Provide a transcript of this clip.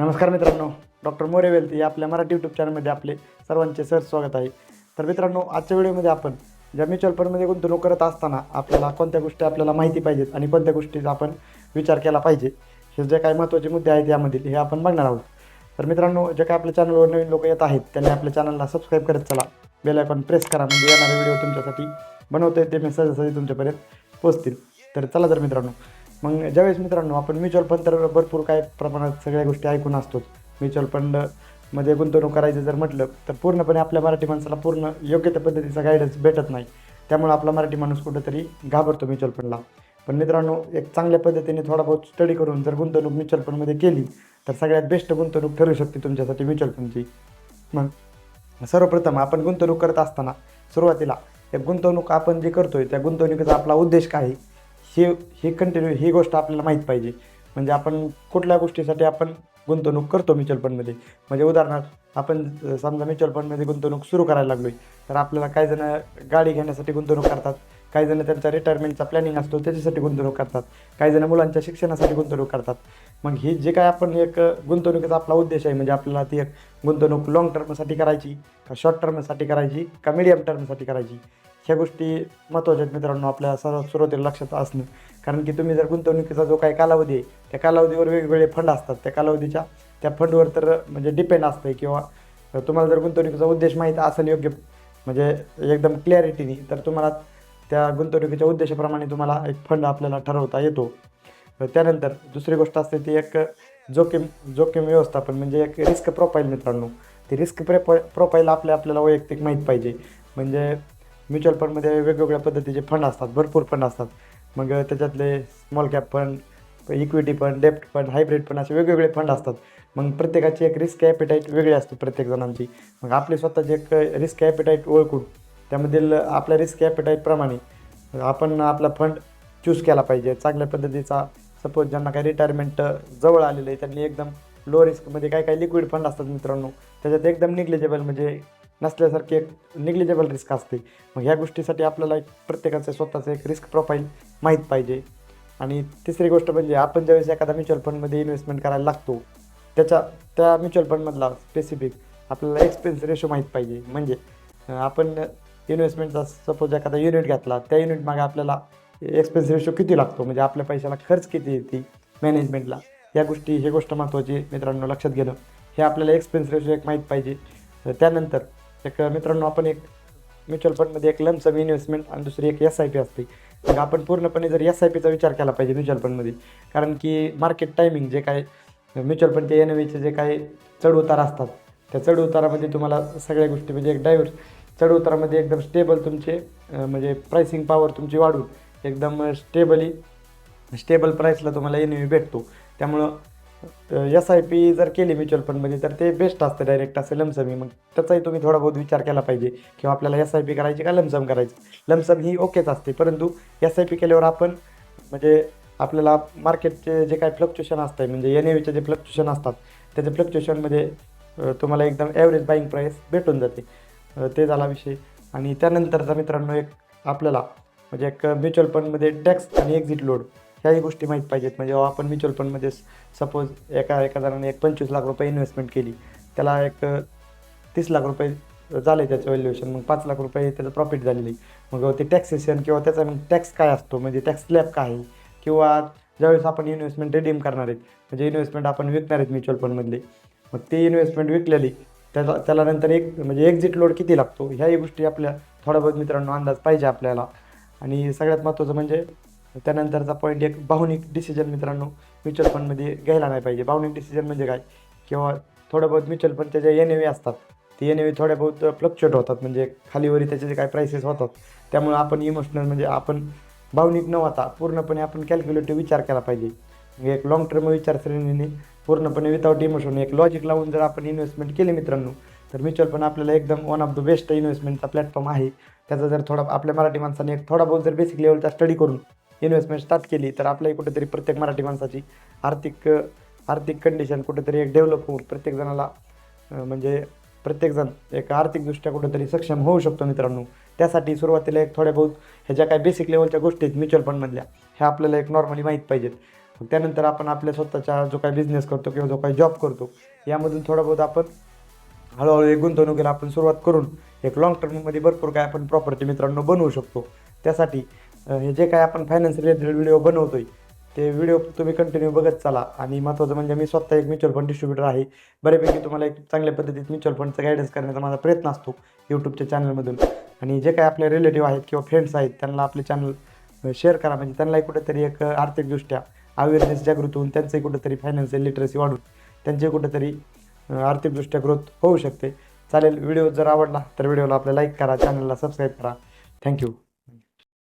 नमस्कार मित्रांनो doctor More wealth या आपल्या मराठी यूट्यूब चॅनलमध्ये आपले सर्वांचे सर स्वागत आहे. तर मित्रांनो आजच्या व्हिडिओमध्ये आपण ज्या म्युच्युअल फंडमध्ये गुंतवणूक करत असताना आपल्याला कोणत्या गोष्टी आपल्याला माहिती पाहिजेत आणि कोणत्या गोष्टीचा आपण विचार केला पाहिजे हे जे काही महत्त्वाचे मुद्दे आहेत यामधील हे आपण बघणार आहोत. तर मित्रांनो जे काही आपल्या चॅनलवर नवीन लोक येत आहेत त्यांनी आपल्या चॅनलला सबस्क्राईब करत चला. बेल आयकॉन प्रेस करा म्हणजे येणारे व्हिडिओ तुमच्यासाठी बनवता येते मी सहजासहजी तुमच्यापर्यंत पोहोचतील. तर चला तर मित्रांनो मग ज्यावेळेस मित्रांनो आपण म्युच्युअल फंड तर भरपूर काय प्रमाणात सगळ्या गोष्टी ऐकून असतोच. म्युच्युअल फंडमध्ये गुंतवणूक करायचं जर म्हटलं तर पूर्णपणे आपल्या मराठी माणसाला पूर्ण योग्य त्या पद्धतीचा गायडन्स भेटत नाही. त्यामुळे आपला मराठी माणूस कुठंतरी घाबरतो म्युच्युअल फंडला पण मित्रांनो एक चांगल्या पद्धतीने थोडा बहुत स्टडी करून जर गुंतवणूक म्युच्युअल फंडमध्ये केली तर सगळ्यात बेस्ट गुंतवणूक ठरू शकते तुमच्यासाठी म्युच्युअल फंडची मग सर्वप्रथम आपण गुंतवणूक करत असताना सुरुवातीला एक गुंतवणूक आपण जे करतोय त्या गुंतवणुकीचा आपला उद्देश काय आहे? हे ही कंटिन्यू ही गोष्ट आपल्याला माहीत पाहिजे. म्हणजे आपण कुठल्या गोष्टीसाठी आपण गुंतवणूक करतो म्युच्युअल फंडमध्ये म्हणजे उदाहरणार्थ आपण समजा म्युच्युअल फंडमध्ये गुंतवणूक सुरू करायला लागलो आहे तर आपल्याला काही जण गाडी घेण्यासाठी गुंतवणूक करतात. काही जण त्यांचा रिटायरमेंटचा प्लॅनिंग असतो त्याच्यासाठी गुंतवणूक करतात. काही जण मुलांच्या शिक्षणासाठी गुंतवणूक करतात. मग ही जे काय आपण एक गुंतवणुकीचा आपला उद्देश आहे म्हणजे आपल्याला ती एक गुंतवणूक लाँग टर्मसाठी करायची का शॉर्ट टर्मसाठी करायची का मिडियम टर्मसाठी करायची? ह्या गोष्टी महत्त्वाच्या आहेत मित्रांनो आपल्या सर्व सुरुवातीला लक्षात असणं. कारण की तुम्ही जर गुंतवणुकीचा जो काही कालावधी आहे त्या कालावधीवर वेगवेगळे फंड असतात. त्या कालावधीच्या त्या फंडवर तर म्हणजे डिपेंड असतं किंवा तुम्हाला जर गुंतवणुकीचा उद्देश माहीत असेल योग्य म्हणजे एकदम क्लॅरिटीने तर तुम्हाला त्या गुंतवणुकीच्या उद्देशाप्रमाणे तुम्हाला एक फंड आपल्याला ठरवता येतो. त्यानंतर दुसरी गोष्ट असते ती एक जोखीम जोखीम व्यवस्थापन म्हणजे एक रिस्क प्रोफाईल मित्रांनो. ती रिस्क प्रेप प्रोफाईल आपल्या आपल्याला वैयक्तिक माहीत पाहिजे. म्हणजे म्युच्युअल फंडमध्ये वेगवेगळ्या पद्धतीचे फंड असतात भरपूर फंड असतात. मग त्याच्यातले small cap fund equity fund डेप्ट फंड हायब्रिड फंड असे वेगवेगळे फंड असतात. मग प्रत्येकाची एक रिस्क ॲपिटाईट वेगळी असते प्रत्येक जणांची. मग आपली स्वतःची एक रिस्क ॲपिटाईट ओळखून त्यामधील आपल्या रिस्क ॲपिटाईटप्रमाणे आपण आपला फंड चूज केला पाहिजे. चांगल्या पद्धतीचा सपोज ज्यांना काही रिटायरमेंट जवळ आलेलं आहे त्यांनी एकदम लो रिस्कमध्ये काही काही लिक्विड फंड असतात मित्रांनो. त्याच्यात एकदम निग्लिजेबल म्हणजे नसल्यासारखी एक निग्लिजेबल रिस्क असते. मग ह्या गोष्टीसाठी आपल्याला एक प्रत्येकाचं स्वतःचं एक रिस्क प्रोफाईल माहीत पाहिजे. आणि तिसरी गोष्ट म्हणजे आपण ज्यावेळेस एखादा म्युच्युअल फंडमध्ये इन्व्हेस्टमेंट करायला लागतो त्याच्या त्या म्युच्युअल फंडमधला स्पेसिफिक आपल्याला एक्सपेन्स रेशो माहीत पाहिजे. म्हणजे आपण इन्व्हेस्टमेंटचा सपोज एखादा युनिट घेतला त्या युनिट मागे आपल्याला एक्सपेन्स रेशो किती लागतो? म्हणजे आपल्या पैशाला खर्च किती येते मॅनेजमेंटला या गोष्टी हे गोष्ट महत्त्वाची मित्रांनो लक्षात घेणं. हे आपल्याला एक्सपेन्स रेशो एक माहीत पाहिजे. त्यानंतर एक मित्रांनो आपण एक म्युच्युअल फंडमध्ये एक लमसम इन्व्हेस्टमेंट आणि दुसरी एक एस आय पी असते. मग आपण पूर्णपणे जर एस आय पीचा विचार केला पाहिजे म्युच्युअल फंडमध्ये कारण की मार्केट टायमिंग जे काय म्युच्युअल फंडचे एन व्हीचे जे काही चढउतार असतात त्या चढउतारामध्ये तुम्हाला सगळ्या गोष्टी म्हणजे एक डायव्हर्स चढउतारामध्ये एकदम स्टेबल तुमचे म्हणजे प्राइसिंग पॉवर तुमची वाढून एकदम स्टेबली स्टेबल प्राईसला तुम्हाला एन व्ही भेटतो. त्यामुळं एस आय पी जर केली म्युच्युअल फंडमध्ये तर ते बेस्ट असतं डायरेक्ट असं लमसमी मग त्याचाही तुम्ही थोडा बहुत विचार केला पाहिजे. किंवा आपल्याला एस आय पी करायची का लमसम करायची? लमसम ही ओकेच असते. परंतु एस आय पी केल्यावर आपण म्हणजे आपल्याला मार्केटचे जे काही फ्लक्च्युएशन असतं म्हणजे एन एव्हीचे जे फ्लक्च्युएशन असतात त्याच्या फ्लक्च्युएशनमध्ये तुम्हाला एकदम ॲव्हरेज बाईंग प्राईस भेटून जाते. ते झाला विषय. आणि त्यानंतरचा मित्रांनो एक आपल्याला म्हणजे एक म्युच्युअल फंडमध्ये टॅक्स आणि एक्झिट लोड ह्याही गोष्टी माहीत पाहिजेत. म्हणजे जेव्हा आपण म्युच्युअल फंडमध्ये सपोज एका एका जणाने एक पंचवीस लाख रुपये इन्व्हेस्टमेंट केली त्याला एक तीस लाख रुपये झाले त्याचं व्हॅल्युएशन मग पाच लाख रुपये त्याचं प्रॉफिट झालेली. मग ते टॅक्सेशन किंवा त्याचा मग टॅक्स काय असतो? म्हणजे टॅक्स स्लॅब काय? आहे किंवा ज्यावेळेस आपण इन्व्हेस्टमेंट रिडीम करणार आहेत म्हणजे इन्व्हेस्टमेंट आपण विकणार आहेत म्युच्युअल फंडमधले मग ती इन्व्हेस्टमेंट विकलेली त्याला त्याला नंतर एक म्हणजे एक्झिट लोड किती लागतो? ह्याही गोष्टी आपल्या थोडा बहुत मित्रांनो अंदाज पाहिजे आपल्याला. आणि सगळ्यात महत्त्वाचं म्हणजे त्यानंतरचा पॉईंट एक भावनिक डिसिजन मित्रांनो म्युच्युअल फंडमध्ये घ्यायला नाही पाहिजे. भावनिक डिसिजन म्हणजे काय? किंवा थोडं बहुत म्युच्युअल फंड त्याच्या एन असतात ते एन एव्ही थोड्या बहुत फ्लक्च्युएट होतात. म्हणजे खालीवरी त्याचे जे काय प्राइसेस होतात त्यामुळे आपण इमोशनल म्हणजे आपण भावनिक न होता पूर्णपणे आपण कॅल्क्युलेटिव्ह विचार केला पाहिजे. एक लॉंग टर्म विचारसरणीने पूर्णपणे विदाऊट इमोशन एक लॉजिक लावून जर आपण इन्व्हेस्टमेंट केली मित्रांनो तर म्युच्युअल फंड आपल्याला एकदम वन ऑफ द बेस्ट इन्व्हेस्टमेंटचा प्लॅटफॉर्म आहे. त्याचा जर थोडा आपल्या मराठी माणसाने एक थोडा बहुत जर बेसिक लेवलचा स्टडी करून इन्व्हेस्टमेंट स्टार्ट केली तर आपल्याही कुठेतरी प्रत्येक मराठी माणसाची आर्थिक आर्थिक कंडिशन कुठेतरी एक डेव्हलप होऊन प्रत्येक जणाला म्हणजे प्रत्येकजण एक आर्थिकदृष्ट्या कुठेतरी सक्षम होऊ शकतो मित्रांनो. त्यासाठी सुरुवातीला एक थोड्या बहुत ह्या ज्या बेसिक लेवलच्या गोष्टी आहेत म्युच्युअल फंडमधल्या ह्या आपल्याला एक नॉर्मली माहीत पाहिजेत. मग त्यानंतर आपण आपल्या स्वतःच्या जो काही बिझनेस करतो किंवा जो काही जॉब करतो यामधून थोडा बहुत आपण हळूहळू एक गुंतवणुकीला आपण सुरुवात करून एक लॉंग टर्ममध्ये भरपूर काय आपण प्रॉपर्टी मित्रांनो बनवू शकतो. त्यासाठी हे जे काय आपण फायनान्स रिलेटेड व्हिडिओ बनवतोय ते व्हिडिओ तुम्ही कंटिन्यू बघत चला. आणि महत्त्वाचं म्हणजे मी स्वतः एक म्युच्युअल फंड डिस्ट्रीब्युटर आहे. बऱ्यापैकी तुम्हाला एक चांगल्या पद्धतीत म्युच्युअल फंडचं गायडन्स करण्याचा माझा प्रयत्न असतो यूट्यूबच्या चॅनलमधून आणि जे काय आपले रिलेटिव्ह आहेत किंवा फ्रेंड्स आहेत त्यांना आपले चॅनल शेअर करा. म्हणजे त्यांनाही कुठेतरी एक आर्थिकदृष्ट्या अवेअरनेस जागृत होऊन त्यांचंही कुठेतरी फायनान्शियल लिटरसी वाढून त्यांचे कुठेतरी आर्थिकदृष्ट्या ग्रोथ होऊ शकते. चालेल व्हिडिओ जर आवडला तर व्हिडिओला आपल्या लाईक करा चॅनलला सबस्क्राईब करा. थँक्यू